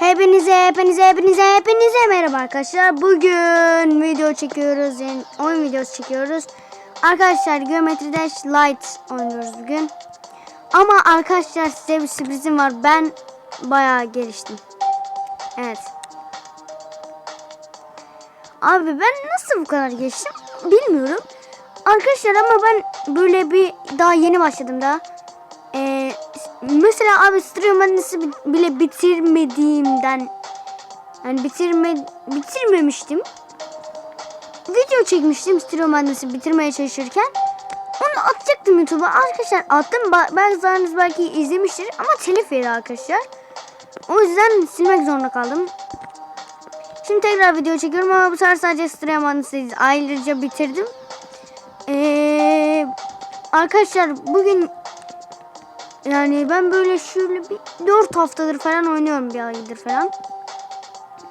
Hepinize, hepinize, hepinize, hepinize merhaba arkadaşlar. Bugün video çekiyoruz. Yani oyun videosu çekiyoruz. Arkadaşlar Geometry Dash Light oynuyoruz bugün. Ama arkadaşlar size bir sürprizim var. Ben bayağı geliştim. Evet. Abi ben nasıl bu kadar geliştim bilmiyorum. Arkadaşlar ama ben böyle bir daha yeni başladım daha. Ee, mesela abi Stereo Madness'ı bi- bile bitirmediğimden yani bitirme bitirmemiştim. Video çekmiştim Stereo Madness'ı bitirmeye çalışırken. Onu atacaktım YouTube'a. Arkadaşlar attım. Ba- Bazılarınız belki izlemiştir ama telif yedi arkadaşlar. O yüzden silmek zorunda kaldım. Şimdi tekrar video çekiyorum ama bu sefer sadece Stereo Madness'ı ayrıca bitirdim. Ee, arkadaşlar bugün yani ben böyle şöyle bir 4 haftadır falan oynuyorum bir aydır falan.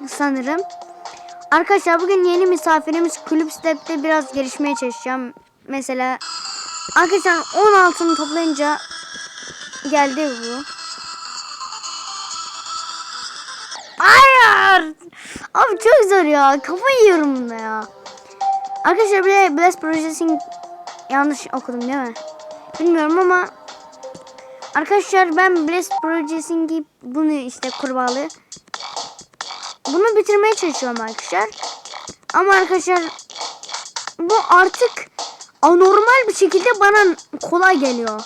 Sanırım. Arkadaşlar bugün yeni misafirimiz Kulüp Step'te biraz gelişmeye çalışacağım. Mesela arkadaşlar 16'ını toplayınca geldi bu. Hayır. Abi çok zor ya. Kafayı yiyorum bunda ya. Arkadaşlar bir de Blast Processing yanlış okudum değil mi? Bilmiyorum ama Arkadaşlar ben Blast Processing'i bunu işte kurbağalı. Bunu bitirmeye çalışıyorum arkadaşlar. Ama arkadaşlar bu artık anormal bir şekilde bana kolay geliyor.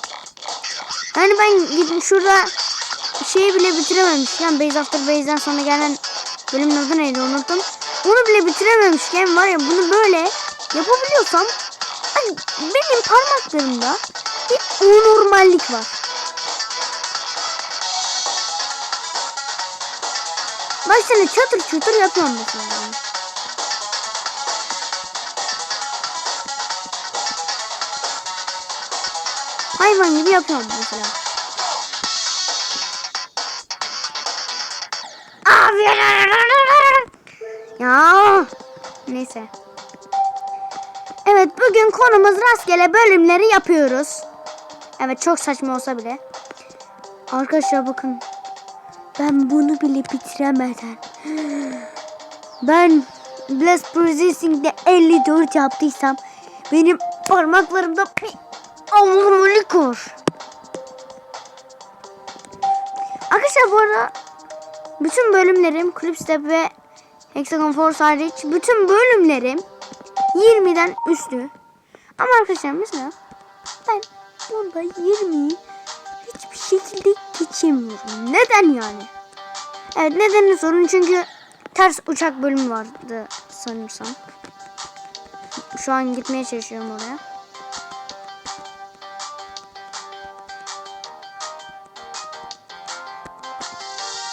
Yani ben gidip şurada şeyi bile bitirememişken Base After Base'den sonra gelen bölümün adı neydi unuttum. Onu bile bitirememişken var ya bunu böyle yapabiliyorsam hani benim parmaklarımda bir anormallik var. Başını çatır çatır yapıyorum mesela. Hayvan gibi yapıyorum mesela. Abi ya neyse. Evet bugün konumuz rastgele bölümleri yapıyoruz. Evet çok saçma olsa bile. Arkadaşlar bakın ben bunu bile bitiremeden. Ben Blast Processing'de 54 yaptıysam benim parmaklarımda bir anormalik var. Arkadaşlar bu arada bütün bölümlerim Clip Step ve Hexagon Force hariç bütün bölümlerim 20'den üstü. Ama arkadaşlar mesela ben bunda 20'yi şekilde geçemiyorum. Neden yani? Evet nedenini sorun çünkü ters uçak bölümü vardı sanırsam. Şu an gitmeye çalışıyorum oraya.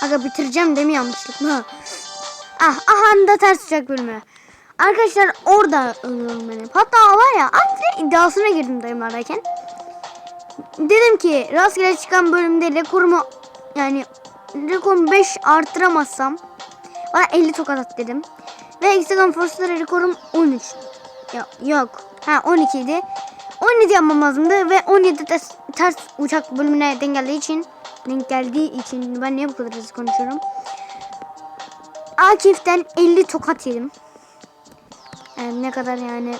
Aga bitireceğim değil mi yanlışlıkla? Ah aha da ters uçak bölümü. Arkadaşlar orada ölüyorum benim. Hatta var ya antre iddiasına girdim dayımlardayken. Dedim ki rastgele çıkan bölümde rekorumu yani rekorumu 5 arttıramazsam bana 50 tokat at dedim. Ve Hexagon Force'da rekorum 13. Ya, yok. Ha 12 idi. 17 yapmam lazımdı ve 17 de ters uçak bölümüne denk geldiği için denk geldiği için ben niye bu kadar hızlı konuşuyorum? Akif'ten 50 tokat yedim. Yani ne kadar yani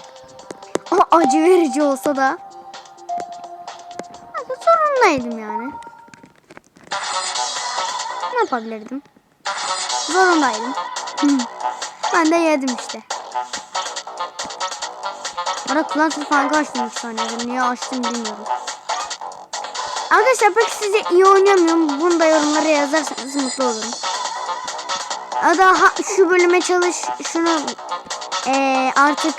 o acı verici olsa da zorundaydım yani. Ne yapabilirdim? Zorundaydım. Hı. ben de yedim işte. Ara kulaklık falan açtım 3 saniyede. Niye açtım bilmiyorum. Arkadaşlar peki size iyi oynamıyorum. Bunu da yorumlara yazarsanız mutlu olurum. Ya da ha, şu bölüme çalış. Şunu eee, artık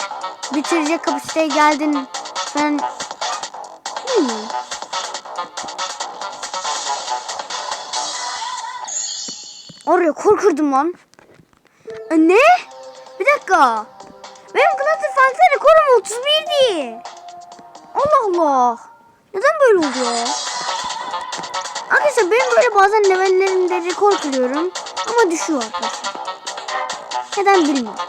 bitirecek kapasiteye geldin. Ben bilmiyorum. Oraya korkurdum lan. E, ne? Bir dakika. Benim Glatter Funk'ta rekorum 31'di. Allah Allah. Neden böyle oluyor? Arkadaşlar benim böyle bazen levellerimde rekor kırıyorum. Ama düşüyor arkadaşlar. Neden bilmiyorum.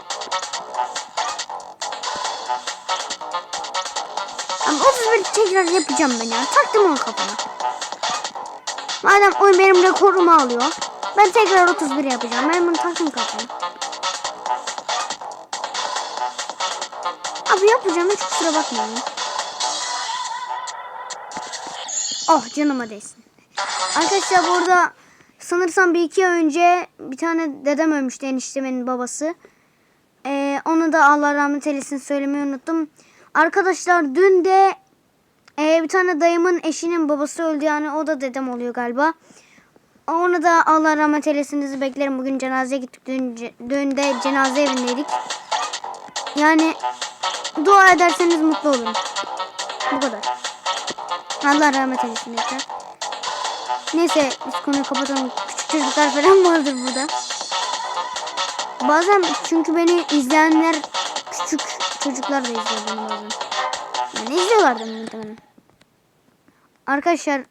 Ama 31 tekrar yapacağım ben ya. Taktım onu kafana. Madem oyun benim rekorumu alıyor. Ben tekrar 31 yapacağım. Ben bunu takım kapayım. Abi yapacağım hiç kusura bakmayın. Oh canıma değsin. Arkadaşlar burada sanırsam bir iki önce bir tane dedem ölmüştü eniştemin babası. Ee, onu da Allah rahmet eylesin söylemeyi unuttum. Arkadaşlar dün de ee, bir tane dayımın eşinin babası öldü yani o da dedem oluyor galiba. Onu da Allah rahmet eylesinizi beklerim. Bugün cenazeye gittik. Dün, dün de cenaze evindeydik. Yani dua ederseniz mutlu olun. Bu kadar. Allah rahmet eylesin yeter. Neyse biz konuyu kapatalım. Küçük çocuklar falan vardır burada. Bazen çünkü beni izleyenler küçük çocuklar da izliyor beni bazen. Yani izliyorlardı muhtemelen. Arkadaşlar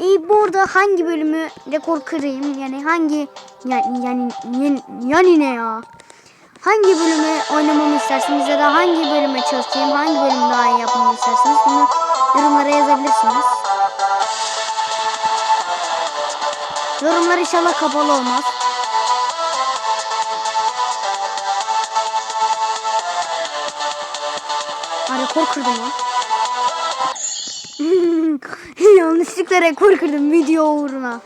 e, burada hangi bölümü rekor kırayım yani hangi yani yani yani, ne ya? Hangi bölümü oynamamı istersiniz ya da hangi bölüme çalışayım, hangi bölümü daha iyi yapmamı istersiniz bunu yorumlara yazabilirsiniz. Yorumlar inşallah kapalı olmaz. Ha, rekor kırdım ya. Yanlışlıkla rekor kırdım video uğruna.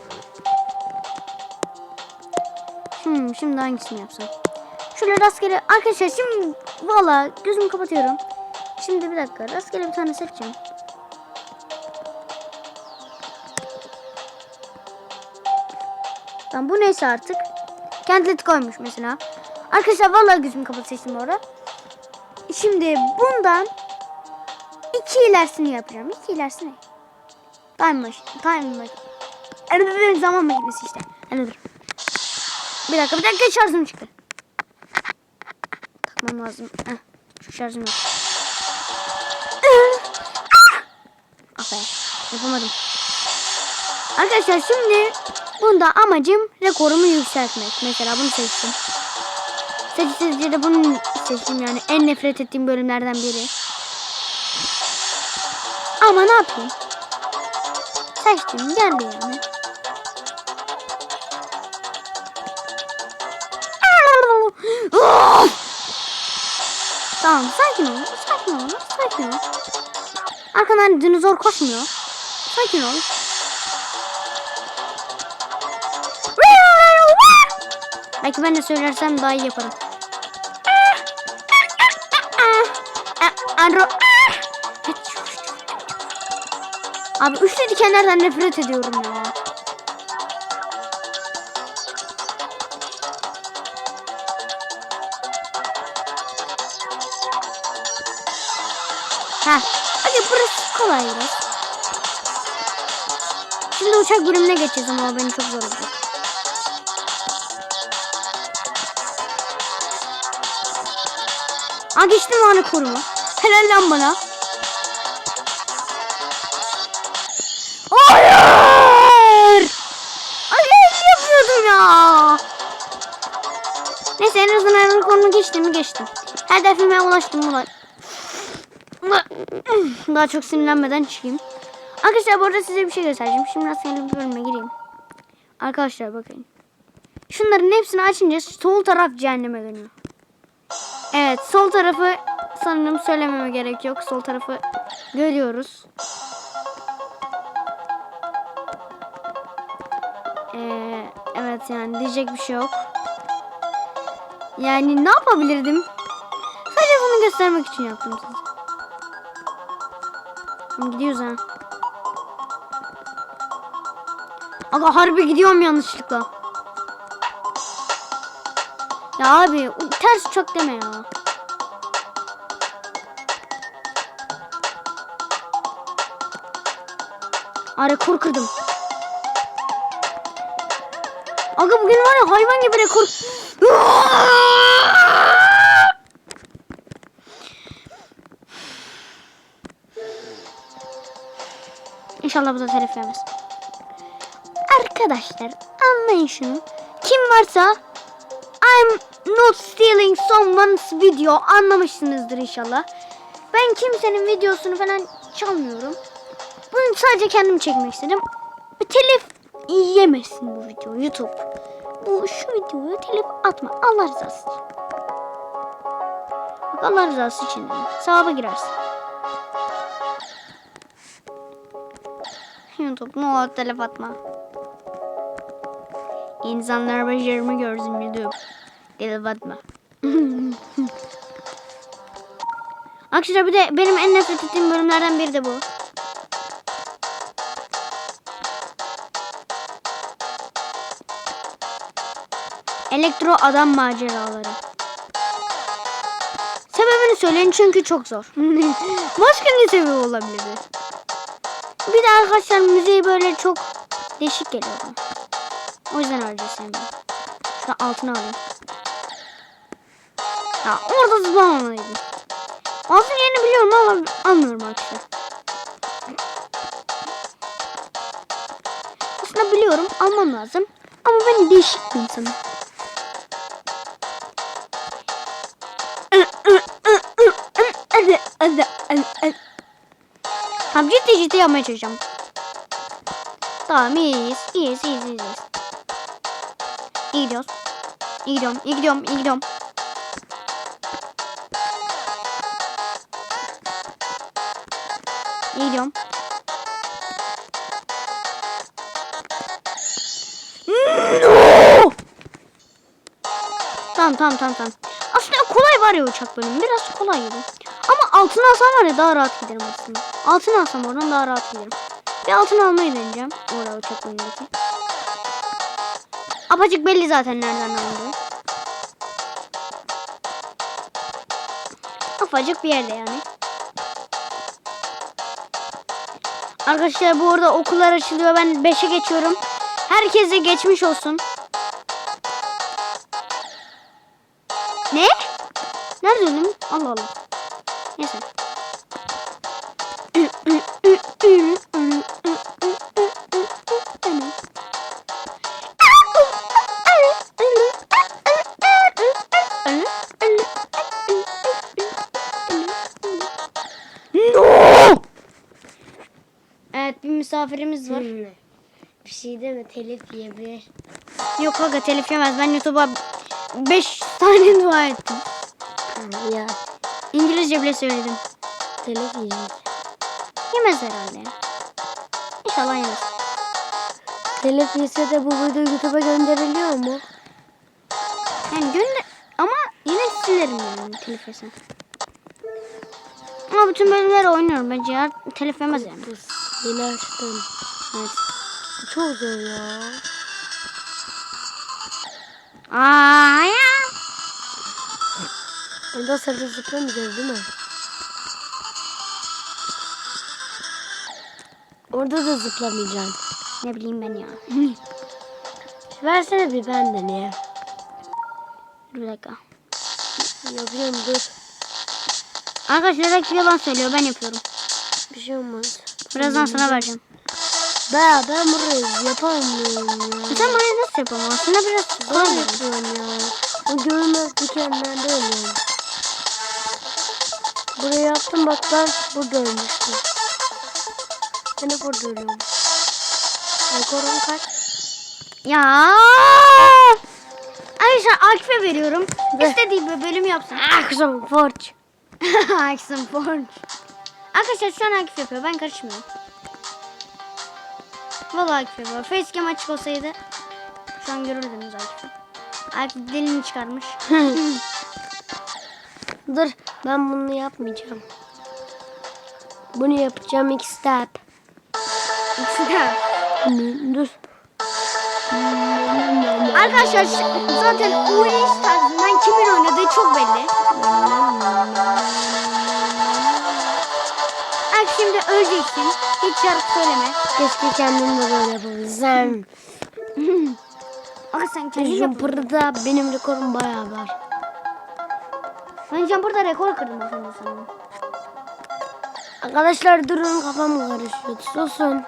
Hmm, şimdi hangisini yapsam? Şöyle rastgele arkadaşlar şimdi valla gözümü kapatıyorum. Şimdi bir dakika rastgele bir tane seçeceğim. Tamam bu neyse artık. Kendlet koymuş mesela. Arkadaşlar vallahi gözümü kapat seçtim bu arada. Şimdi bundan iki ilerisini yapacağım. İki ilerisi ne? Time machine. Time machine. Zaman makinesi işte. Hadi dur. Bir dakika bir dakika şarjım çıktı. Takmam lazım. Heh, şu şarjım yok. Ah be. Yapamadım. Arkadaşlar şimdi bunda amacım rekorumu yükseltmek. Mesela bunu seçtim. Seçsizce de bunu seçtim yani en nefret ettiğim bölümlerden biri. Ama ne yapayım? Seçtim geldi yani. Tamam sakin ol. Sakin ol. Sakin ol. Arkadan dinozor koşmuyor. Sakin ol. Belki ben de söylersem daha iyi yaparım. Andro. Abi üçlü dikenlerden nefret ediyorum ya. Ha, hadi burası kolay biraz. Şimdi uçak bölümüne geçeceğiz ama beni çok zor olacak. Aa geçtim anı koruma. Helal lan bana. Koruma geçtim geçtim. Hedefime ulaştım ulan. Daha çok sinirlenmeden çıkayım. Arkadaşlar bu arada size bir şey göstereceğim. Şimdi rastgele bir bölüme gireyim. Arkadaşlar bakın. Şunların hepsini açınca sol taraf cehenneme dönüyor. Evet sol tarafı sanırım söylememe gerek yok. Sol tarafı görüyoruz. Ee, evet yani diyecek bir şey yok. Yani ne yapabilirdim? Sadece bunu göstermek için yaptım size. Gidiyoruz ha. Aga harbi gidiyorum yanlışlıkla. Ya abi ters uçak deme ya. Aa rekor kırdım. Aga bugün var ya hayvan gibi rekor. İnşallah bu da telif yemez. Arkadaşlar anlayın şunu. Kim varsa I'm not stealing someone's video anlamışsınızdır inşallah. Ben kimsenin videosunu falan çalmıyorum. Bunu sadece kendim çekmek istedim. Bir telif yemesin bu videoyu YouTube. Bu şu videoya telif atma. Allah rızası için. Bak Allah rızası için. Sevaba girersin. YouTube ne olur telif atma. İnsanlar başarımı görsün YouTube. Telif atma. Arkadaşlar bir de benim en nefret ettiğim bölümlerden biri de bu. Elektro adam maceraları. Sebebini söyleyin çünkü çok zor. Başka ne sebebi olabilir? Bir de arkadaşlar müziği böyle çok değişik geliyor. O yüzden öyle sevmiyorum. Şunu altına alayım. Ya orada zıplamalıydım. Altın yerini biliyorum ama almıyorum arkadaşlar. Aslında biliyorum almam lazım. Ama ben değişik bir insanım. Tamam ciddi ciddi yapmaya çalışacağım. Tamam iyiyiz. İyiyiz iyiyiz iyiyiz. İyi gidiyoruz. İyi gidiyorum iyi gidiyorum iyi gidiyorum. İyi gidiyorum. No! Tamam tamam tamam tamam. Var ya uçak bölümü. Biraz kolay gibi. Ama altını alsam var ya daha rahat giderim aslında. Altını alsam oradan daha rahat giderim. Bir altını almayı deneyeceğim. Orada uçak bölümündeki. Apacık belli zaten nereden alındığı. Ufacık bir yerde yani. Arkadaşlar bu arada okullar açılıyor. Ben 5'e geçiyorum. Herkese geçmiş olsun. Nerede öldüm? Allah Allah. Neyse. No! Evet bir misafirimiz var. Bir şey deme telif yiyebilir. Yok kanka telif yemez. Ben YouTube'a 5 tane dua ettim. Ya İngilizce bile söyledim. telif yiyecek. Yemez herhalde. İnşallah yemez. Telif yese de bu video YouTube'a gönderiliyor mu? Yani gönder ama yine silerim yani telif yesen. Ama bütün bölümleri oynuyorum bence ya. Telif yemez yani. Yeni açtım. Evet. Çok zor ya. Aa ya. Orada sarı zıplamayacağız değil mi? Orada da zıplamayacaksın. Ne bileyim ben ya. Versene bir benden ya. Bir dakika. Yapıyorum dur. Arkadaşlar belki yalan söylüyor ben yapıyorum. Bir şey olmaz. Birazdan sana vereceğim. Ben, ben burayı yapamıyorum ya. Sen burayı nasıl yapalım? Aslında biraz Ben kolay yapıyorum ya. O görünmez dikenlerde ölüyorum. Burayı yaptım bak ben burada ölmüştüm. Ben de burada ölüyorum. Rekorum kaç? Ya. Arkadaşlar Akif'e veriyorum. Ver. İstediği bir bölüm yapsın. Akşam forç. Aksan Forge. Arkadaşlar şu an Akif yapıyor. Ben karışmıyorum. Vallahi Akif yapıyor. Facecam açık olsaydı şu an görürdünüz Akif'i. Akif dilini çıkarmış. Dur ben bunu yapmayacağım. Bunu yapacağım ilk step. İkisi de. Dur. Arkadaşlar zaten oynayış tarzından kimin oynadığı çok belli. Akif şimdi öleceksin. Hiç şarkı söyleme. Keşke kendim de böyle yapabilsem. Aga sen kendin yap. Jumper'da benim rekorum bayağı var. Ben Jumper'da rekor kırdım az önce. Arkadaşlar durun kafam karışıyor. Susun.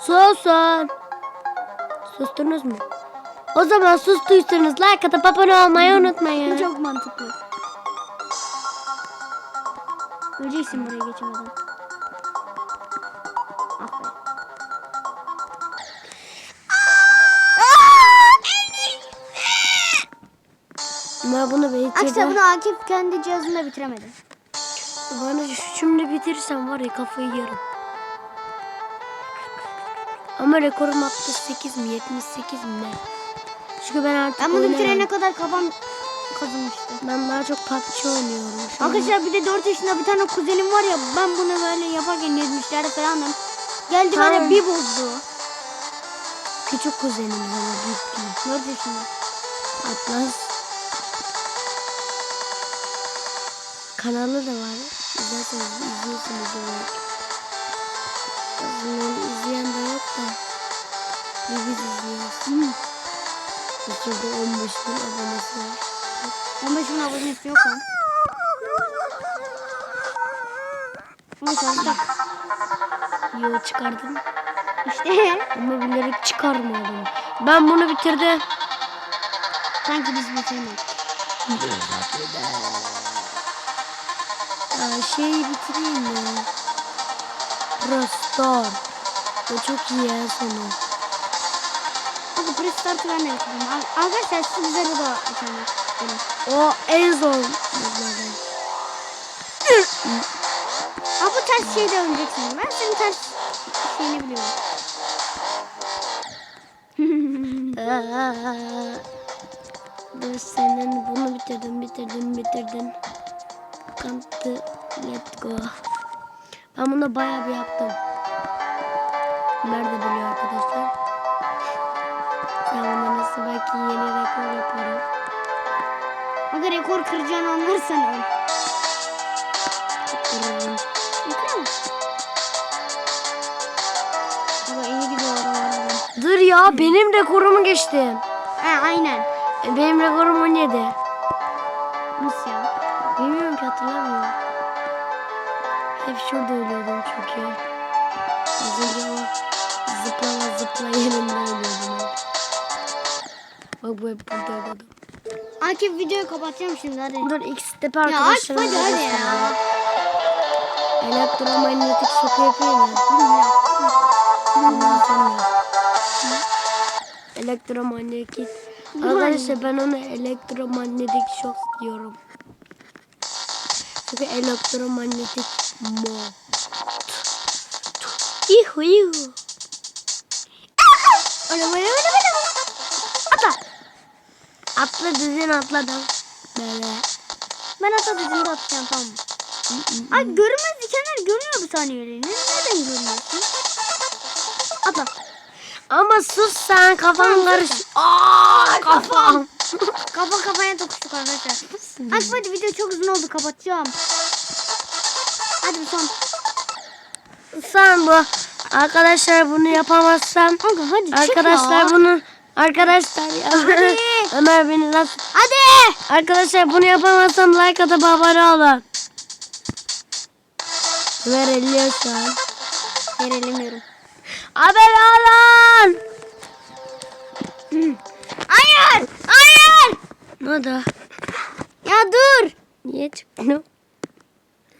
Susun. Sustunuz mu? O zaman sustuysanız like atıp abone olmayı unutmayın. çok mantıklı. Öleceksin buraya geçemeden. Ben bunu bitirdim. Bunu Akif kendi cihazında bitiremedi. Bana şimdi bitirirsem var ya kafayı yerim. Ama rekorum 68 mi 78 mi ne? Çünkü ben artık Ben bunu oynamam. bitirene kadar kafam kazınmıştı. Ben daha çok PUBG oynuyorum. Şu. Arkadaşlar bir de 4 yaşında bir tane kuzenim var ya ben bunu böyle yaparken 70'lerde falanım. Geldi Tamam. bir bozdu. Küçük kuzenim ama büyük değil. 4 yaşında. Atlas. Kanalı da var. İzlerseniz izliyorsunuz belki. Azından izleyen de yok da. Biz izliyoruz. Şurada 15 bin abonesi var. 15 bin abonesi yok lan. Neyse artık. Yo çıkardım. İşte Ama bilerek çıkarmadım. Ben bunu bitirdim. sanki biz bitirmedik. Aa, şeyi bitireyim mi? Prostor. O çok iyi ya sonu. Press Start'ı ben de bitirdim. Ar- Arkadaşlar siz bize de da. O en zor. Aa bu ters şeyde öleceksin. Ben senin ters şeyini biliyorum. Dur senin bunu bitirdim bitirdim bitirdim. Kantı let go. Ben bunu bayağı bir yaptım. Nerede biliyor arkadaşlar? Sen bunu nasıl belki yeni rekor yaparım. Aga rekor kıracağını anlarsan öl. Kırarım. Yıkar mısın? Aga iyi gidiyor. Dur ya benim rekorumu geçtim. Ha aynen. E, Benim rekorum 17. şurada ölüyordum çünkü. Az önce o zıplama zıpla yerinde ölüyordum. Bak bu hep burada ölüyordum. Akif videoyu kapatacağım şimdi hadi. Dur ilk step Ya Akif hadi hadi ya. Elektromanyetik şoku yapayım mı? Ondan sonra. Elektromanyetik. Arkadaşlar ben ona elektromanyetik şok diyorum. Çünkü elektromanyetik mo. Yuhu yuhu. Böyle böyle. Atla. Atla dedin atladım. Böyle. Ben atla dediğimde atacağım tamam mı? Ay görünmez dikenler görünüyor bu saniyelerini. Nereden görünüyorsun? Atla. Ama sus sen kafan karış. Aa kafam. Kafa kafaya tokuştuk arkadaşlar. Akif hadi video çok uzun oldu kapatacağım. Hadi bu son. Son bu. Arkadaşlar bunu yapamazsam Kanka, hadi arkadaşlar çıkma. bunu arkadaşlar hadi. Ömer beni nasıl Hadi. Arkadaşlar bunu yapamazsam like atıp abone olun. Ver elliyor şu an. Verelim Abone olun. Hayır. Hayır. Ne oldu? Ya dur. Niye çıktın?